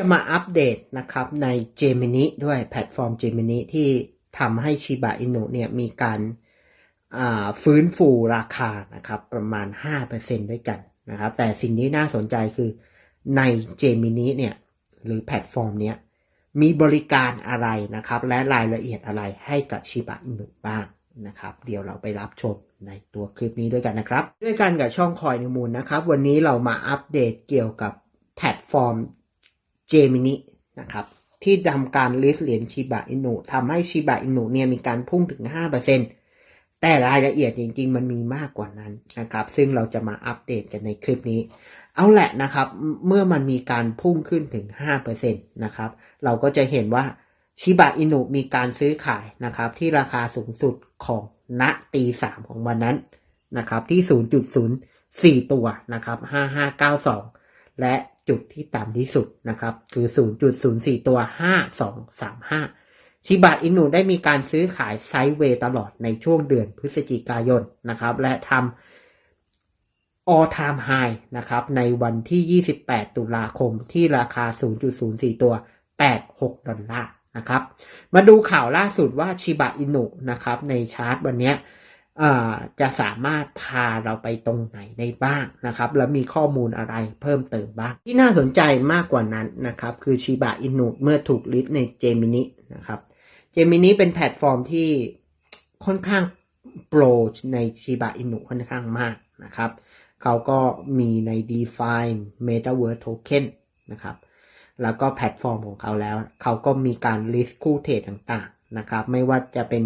จะมาอัปเดตนะครับใน Gemini ด้วยแพลตฟอร์ม Gemini ที่ทำให้ชิบะอินุเนี่ยมีการฟื้นฟูราคานะครับประมาณ 5%ด้วยกันนะครับแต่สิ่งที่น่าสนใจคือใน Gemini เนี่ยหรือแพลตฟอร์มเนี้ยมีบริการอะไรนะครับ และรายละเอียดอะไรให้กับชิบะอินุบ้างนะครับ เดี๋ยวเราไปรับชมในตัวคลิปนี้ด้วยกันนะครับ ด้วยกันกับช่องคอยนิมูลนะครับ วันนี้เรามาอัปเดตเกี่ยวกับแพลตฟอร์ม Gemini นะครับที่ทำการลิสเหรียญชิบะอินุทำให้ชิบะอินุเนี่ยมีการพุ่งถึง 5%แต่รายละเอียดจริง ๆ มันมีมากกว่านั้นนะครับ ซึ่งเราจะมาอัปเดตกันในคลิปนี้ เอาแหละนะครับ เมื่อมันมีการพุ่งขึ้นถึง 5%นะครับ เราก็จะเห็นว่าชิบะอินุมีการซื้อขายนะครับ ที่ราคาสูงสุดของณตีสามของวันนั้นนะครับ ที่ 0.04 ตัวนะครับ 5592 และจุดที่ต่ำที่สุดนะครับ คือ 0.04 ตัว 5235 ชิบะอินุได้มีการซื้อขายไซด์เวย์ตลอดในช่วงเดือนพฤศจิกายนนะครับ และทำ all time high นะครับในวันที่ 28 ตุลาคมที่ราคา 0.04 ตัว 86 ดอลลาร์นะครับ มาดูข่าวล่าสุดว่าชิบะอินุนะครับในชาร์ตวันนี้ จะสามารถพาเราไปตรงไหนได้บ้างนะครับ แล้วมีข้อมูลอะไรเพิ่มเติมบ้าง ที่น่าสนใจมากกว่านั้นนะครับ คือชิบะอินุเมื่อถูกลิสต์ในเจมินินะครับเจมินิเป็นแพลตฟอร์มที่ค่อนข้างโปรในชิบะอินุค่อนข้างมากนะครับ เขาก็มีใน Define Metaverse Token นะครับ แล้วก็แพลตฟอร์มของเขาแล้ว เขาก็มีการ list คู่เทรดต่างๆนะครับ ไม่ว่าจะเป็น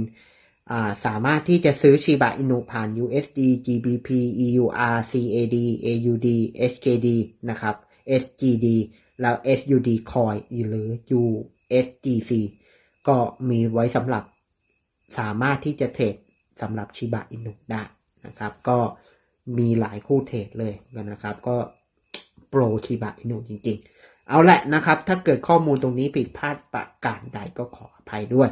สามารถที่จะซื้อชิบะอินุผ่าน USD GBP EUR CAD AUD HKD นะครับ SGD แล้ว SUD Coin หรือ USDC ก็มีไว้สำหรับสามารถที่จะเทรดสำหรับชิบะอินุได้นะครับ ก็มีหลายคู่เทรดเลยนะครับ ก็โปรชิบะอินุจริง ๆ เอาแหละนะครับ ถ้าเกิดข้อมูลตรงนี้ผิดพลาดประการใดก็ขออภัยด้วย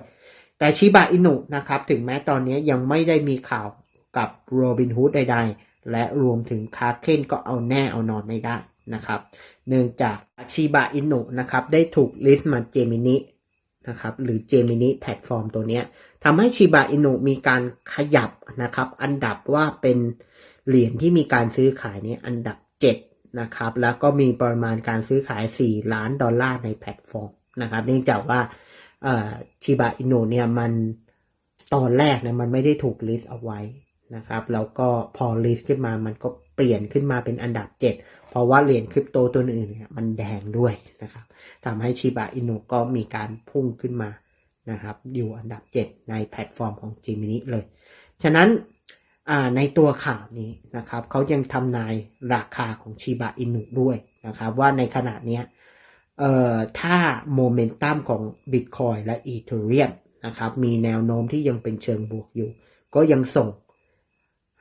แต่ชิบะอินุนะครับ ถึงแม้ตอนนี้ยังไม่ได้มีข่าวกับโรบินฮูดใด ๆ และรวมถึงคาเคนก็เอาแน่เอานอนไม่ได้นะครับ เนื่องจากชิบะอินุนะครับได้ถูกลิสต์มาเจมินินะครับหรือ Gemini แพลตฟอร์มตัวนี้ทำให้ชิบะอินุมีการขยับนะครับ อันดับว่าเป็นเหรียญที่มีการซื้อขายนี้อันดับ 7 นะครับ แล้วก็มีปริมาณการซื้อขาย 4 ล้านดอลลาร์ในแพลตฟอร์มนะครับ เนื่องจากว่า ชิบะอินุเนี่ยมันตอนแรกเนี่ยมันไม่ได้ถูกลิสต์เอาไว้นะครับแล้วก็พอลิสต์ขึ้นมามันก็เปลี่ยนขึ้นมาเป็นอันดับ 7 เพราะว่าเหรียญคริปโตตัวอื่นเนี่ยมันแดงด้วยนะครับทำให้ชิบะอินุก็มีการพุ่งขึ้นมานะครับอยู่อันดับ 7 ในแพลตฟอร์มของ Gemini เลย ฉะนั้นในตัวข่าวนี้นะครับเขายังทำนายราคาของชิบะอินุด้วยนะครับว่าในขณะนี้ ถ้าโมเมนตัมของ Bitcoin และ Ethereum นะครับ มีแนวโน้มที่ยังเป็นเชิงบวกอยู่ ก็ยังส่ง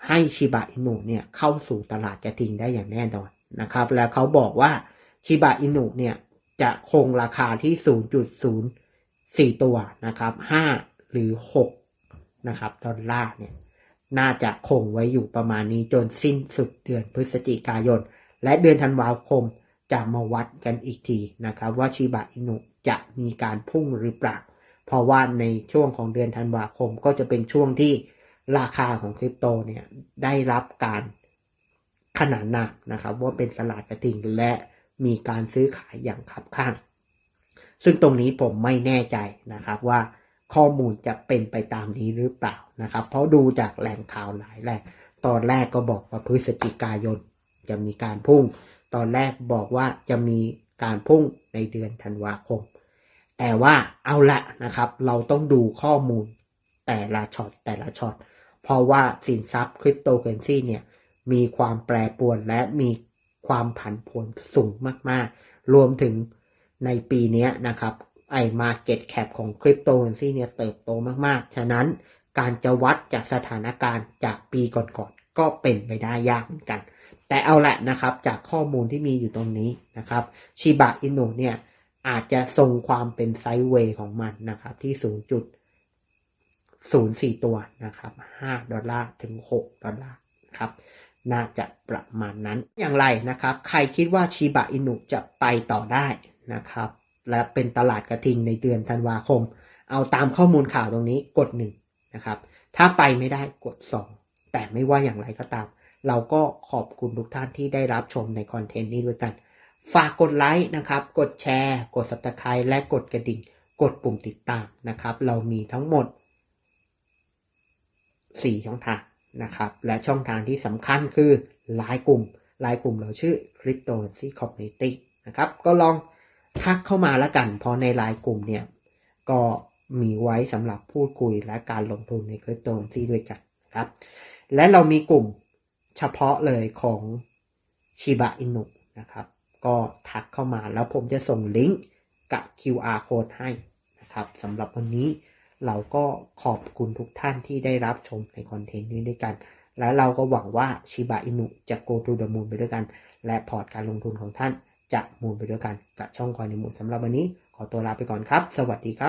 ให้ชิบะอินุเนี่ยเข้าสู่ตลาดกระทิงได้อย่างแน่นอนนะครับ แล้วเขาบอกว่าชิบะอินุเนี่ยจะคงราคาที่ 0.04 ตัวนะครับ 5 หรือ 6 นะครับดอลลาร์เนี่ยน่าจะคงไว้อยู่ประมาณนี้จนสิ้นสุดเดือนพฤศจิกายน และเดือนธันวาคม จะมาวัดกันอีกทีนะครับว่าชิบะอินุจะมีการพุ่งหรือเปล่า เพราะว่าในช่วงของเดือนธันวาคมก็จะเป็นช่วงที่ราคาของคริปโตเนี่ยได้รับการขนานนามนะครับว่าเป็นตลาดกระถิ่งและมีการซื้อขายอย่างขับข้าง ซึ่งตรงนี้ผมไม่แน่ใจนะครับว่าข้อมูลจะเป็นไปตามนี้หรือเปล่านะครับ เพราะดูจากแหล่งข่าวหลายแหล่งตอนแรกก็บอกว่าพฤศจิกายนจะมีการพุ่ง ตอนแรกบอกว่าจะมีการพุ่งในเดือนธันวาคม แต่ว่าเอาละนะครับ เราต้องดูข้อมูลแต่ละช็อตแต่ละช็อต เพราะว่าสินทรัพย์คริปโตเคอเรนซีเนี่ยมีความแปรปรวนและมีความผันผวนสูงมากๆ รวมถึงในปีนี้นะครับไอ้ Market Cap ของคริปโตเคอเรนซีเนี่ยเติบโตมากๆ ฉะนั้นการจะวัดจากสถานการณ์จากปีก่อนๆก็เป็นไปได้ยากเหมือนกัน แต่เอาแหละนะครับจากข้อมูลที่มีอยู่ตรงนี้นะครับชิบะอินุเนี่ยอาจจะทรงความเป็นไซด์เวย์ของมันนะครับที่ 0.04 ตัวนะครับ5ดอลลาร์ถึง 6 ดอลลาร์ครับน่าจะประมาณนั้นอย่างไรนะครับ ใครคิดว่าชิบะอินุจะไปต่อได้นะครับ และเป็นตลาดกระทิงในเดือนธันวาคม เอาตามข้อมูลข่าวตรงนี้กดหนึ่งนะครับ ถ้าไปไม่ได้กด 2 แต่ไม่ว่าอย่างไรก็ตาม เราก็ขอบคุณทุกท่านที่ได้รับชมในคอนเทนต์นี้ด้วยกัน ฝากกดไลค์นะครับ กดแชร์ กด subscribe และกดกระดิ่ง กดปุ่มติดตามนะครับ เรามีทั้งหมด 4 ช่องทางนะครับ และช่องทางที่สำคัญคือไลน์กลุ่มไลน์กลุ่มเราชื่อ Cryptocurrency Community นะครับ ก็ลองทักเข้ามาแล้วกัน เพราะในไลน์กลุ่มเนี่ยก็มีไว้สำหรับพูดคุยและการลงทุนในคริปโตเรนซีด้วยกันนะครับ และเรามีกลุ่ม เฉพาะเลยของชิบะอินุนะครับ ก็ทักเข้ามาแล้วผมจะส่งลิงก์กับ QR code ให้นะครับสำหรับวันนี้เราก็ขอบคุณทุกท่านที่ได้รับชมในคอนเทนต์นี้ด้วยกัน และเราก็หวังว่าชิบะอินุจะ go to the moon ไปด้วยกัน และพอร์ตการลงทุนของท่านจะมูนไปด้วยกันกับช่องคอยในมูลสำหรับวันนี้ขอตัวลาไปก่อนครับ สวัสดีครับ